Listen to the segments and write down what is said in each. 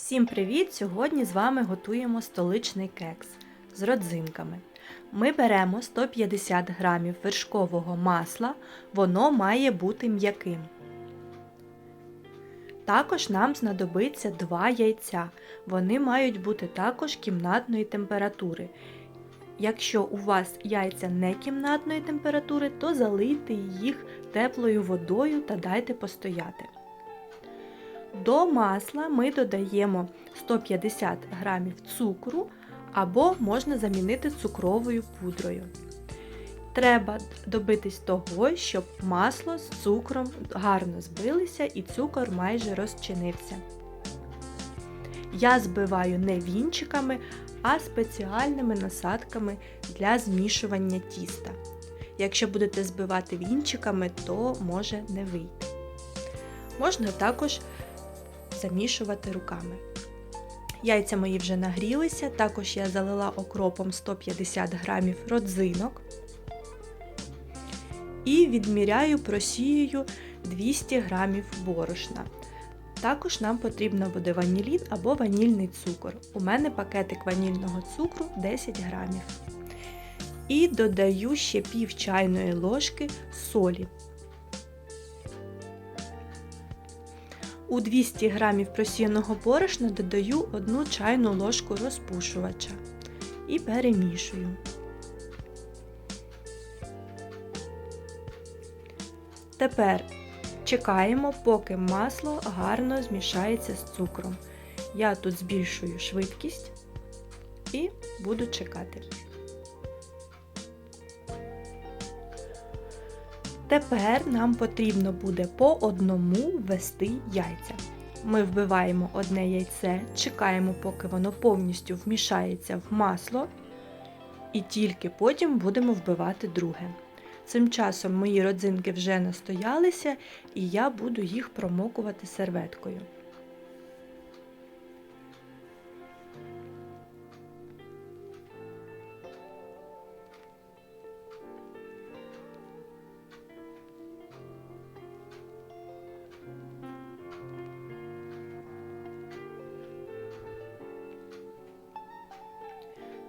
Всім привіт! Сьогодні з вами готуємо столичний кекс з родзинками. Ми беремо 150 грамів вершкового масла, воно має бути м'яким. Також нам знадобиться 2 яйця. Вони мають бути також кімнатної температури. Якщо у вас яйця не кімнатної температури, то залийте їх теплою водою та дайте постояти. До масла ми додаємо 150 г цукру або можна замінити цукровою пудрою. Треба добитись того, щоб масло з цукром гарно збилися і цукор майже розчинився. Я збиваю не вінчиками, а спеціальними насадками для змішування тіста. Якщо будете збивати вінчиками, то може не вийти. Можна також замішувати руками. Яйця мої вже нагрілися, також я залила окропом 150 грамів родзинок і відміряю просією 200 грамів борошна. Також нам потрібно буде ванілін або ванільний цукор. У мене пакетик ванільного цукру 10 грамів. І додаю ще пів чайної ложки солі. У 200 г просіяного борошна додаю 1 чайну ложку розпушувача і перемішую. Тепер чекаємо, поки масло гарно змішається з цукром. Я тут збільшую швидкість і буду чекати. Тепер нам потрібно буде по одному ввести яйця. Ми вбиваємо одне яйце, чекаємо, поки воно повністю вмішається в масло, і тільки потім будемо вбивати друге. Цим часом мої родзинки вже настоялися, і я буду їх промокувати серветкою.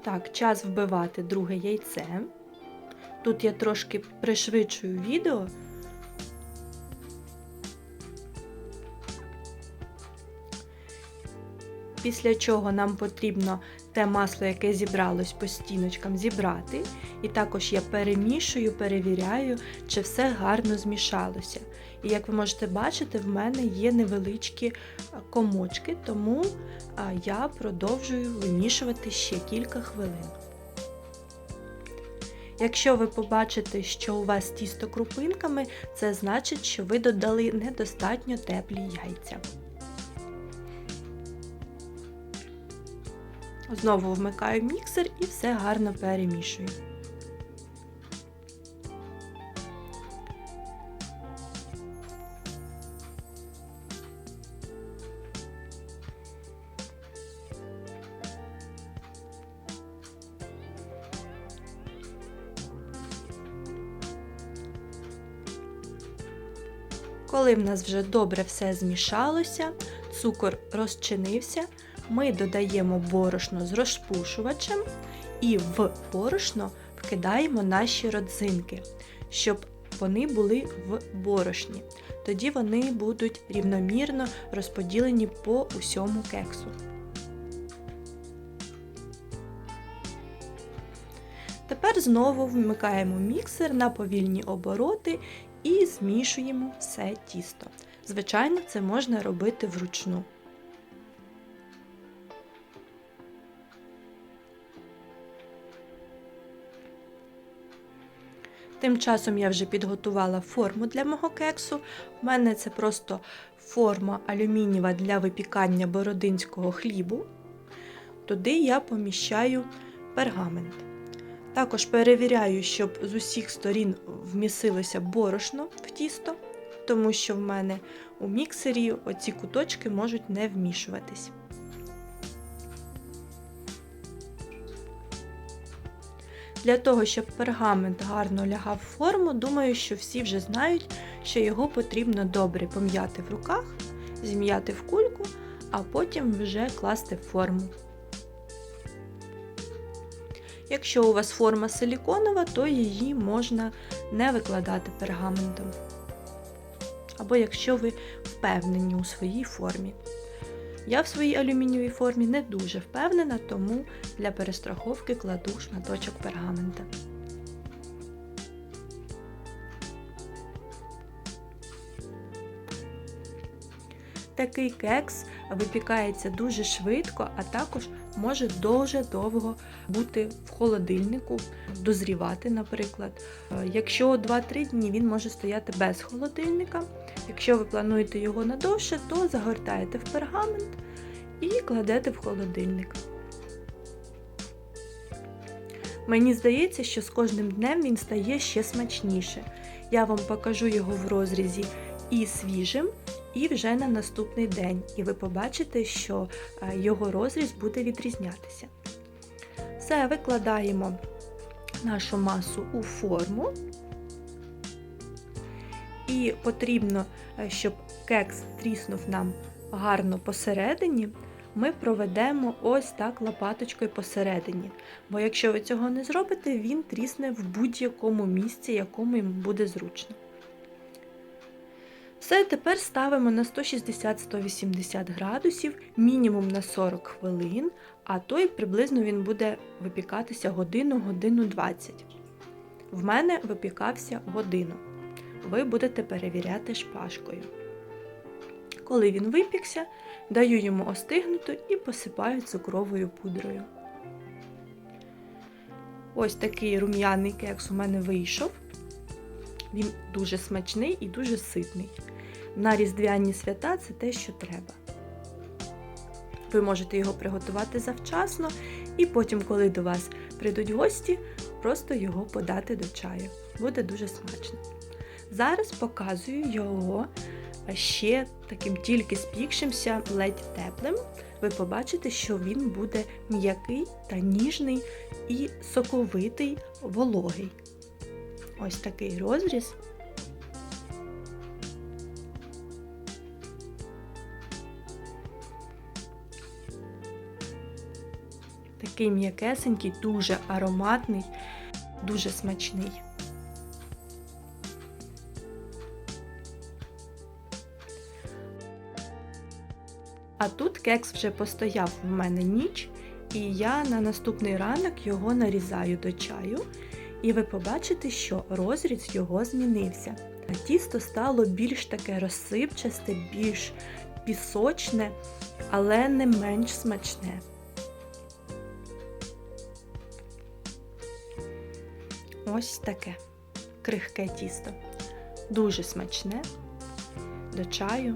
Так, час вбивати друге яйце. Тут я трошки пришвидшую відео. Після чого нам потрібно те масло, яке зібралось по стіночкам, зібрати. І також я перемішую, перевіряю, чи все гарно змішалося. І як ви можете бачити, в мене є невеличкі комочки, тому я продовжую вимішувати ще кілька хвилин. Якщо ви побачите, що у вас тісто крупинками, це значить, що ви додали недостатньо теплі яйця. Знову вмикаю міксер і все гарно перемішую. Коли в нас вже добре все змішалося, цукор розчинився, ми додаємо борошно з розпушувачем і в борошно вкидаємо наші родзинки, щоб вони були в борошні. Тоді вони будуть рівномірно розподілені по усьому кексу. Тепер знову вмикаємо міксер на повільні обороти і змішуємо все тісто. Звичайно, це можна робити вручну. Тим часом я вже підготувала форму для мого кексу. У мене це просто форма алюмінієва для випікання бородинського хлібу. Туди я поміщаю пергамент. Також перевіряю, щоб з усіх сторін вмісилося борошно в тісто, тому що в мене у міксері оці куточки можуть не вмішуватись. Для того, щоб пергамент гарно лягав в форму, думаю, що всі вже знають, що його потрібно добре пом'яти в руках, зім'яти в кульку, а потім вже класти в форму. Якщо у вас форма силіконова, то її можна не викладати пергаментом. Або якщо ви впевнені у своїй формі. Я в своїй алюмінієвій формі не дуже впевнена, тому для перестраховки кладу шматочок пергамента. Такий кекс випікається дуже швидко, а також може дуже довго бути в холодильнику, дозрівати, наприклад. Е, Якщо 2-3 дні він може стояти без холодильника. Якщо ви плануєте його надовше, то загортаєте в пергамент і кладете в холодильник. Мені здається, що з кожним днем він стає ще смачніше. Я вам покажу його в розрізі і свіжим, і вже на наступний день. І ви побачите, що е, його розріз буде відрізнятися. Все, викладаємо нашу масу у форму. І потрібно, е, щоб кекс тріснув нам гарно посередині, ми проведемо ось так лопаточкою посередині. Бо якщо ви цього не зробите, він трісне в будь-якому місці, якому йому буде зручно. Все, тепер ставимо на 160-180 градусів, мінімум на 40 хвилин, а то й приблизно він буде випікатися годину, годину 20. В мене випікався годину. Ви будете перевіряти шпажкою. Коли він випікся, даю йому остигнути і посипаю цукровою пудрою. Ось такий рум'яний кекс у мене вийшов. Він дуже смачний і дуже ситний. На різдвяні свята це те, що треба. Ви можете його приготувати завчасно, і потім, коли до вас прийдуть гості, просто його подати до чаю. Буде дуже смачно. Зараз показую його ще таким тільки спікшимся, ледь теплим. Ви побачите, що він буде м'який та ніжний і соковитий, вологий. Ось такий розріз. Такий м'якесенький, дуже ароматний, дуже смачний. А тут кекс вже постояв в мене ніч, і я на наступний ранок його нарізаю до чаю. І ви побачите, що розріз його змінився. Тісто стало більш таке розсипчасте, більш пісочне, але не менш смачне. Ось таке крихке тісто. Дуже смачне до чаю.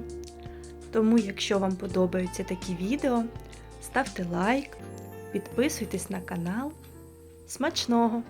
Тому, якщо вам подобаються такі відео, ставте лайк, підписуйтесь на канал. Смачного!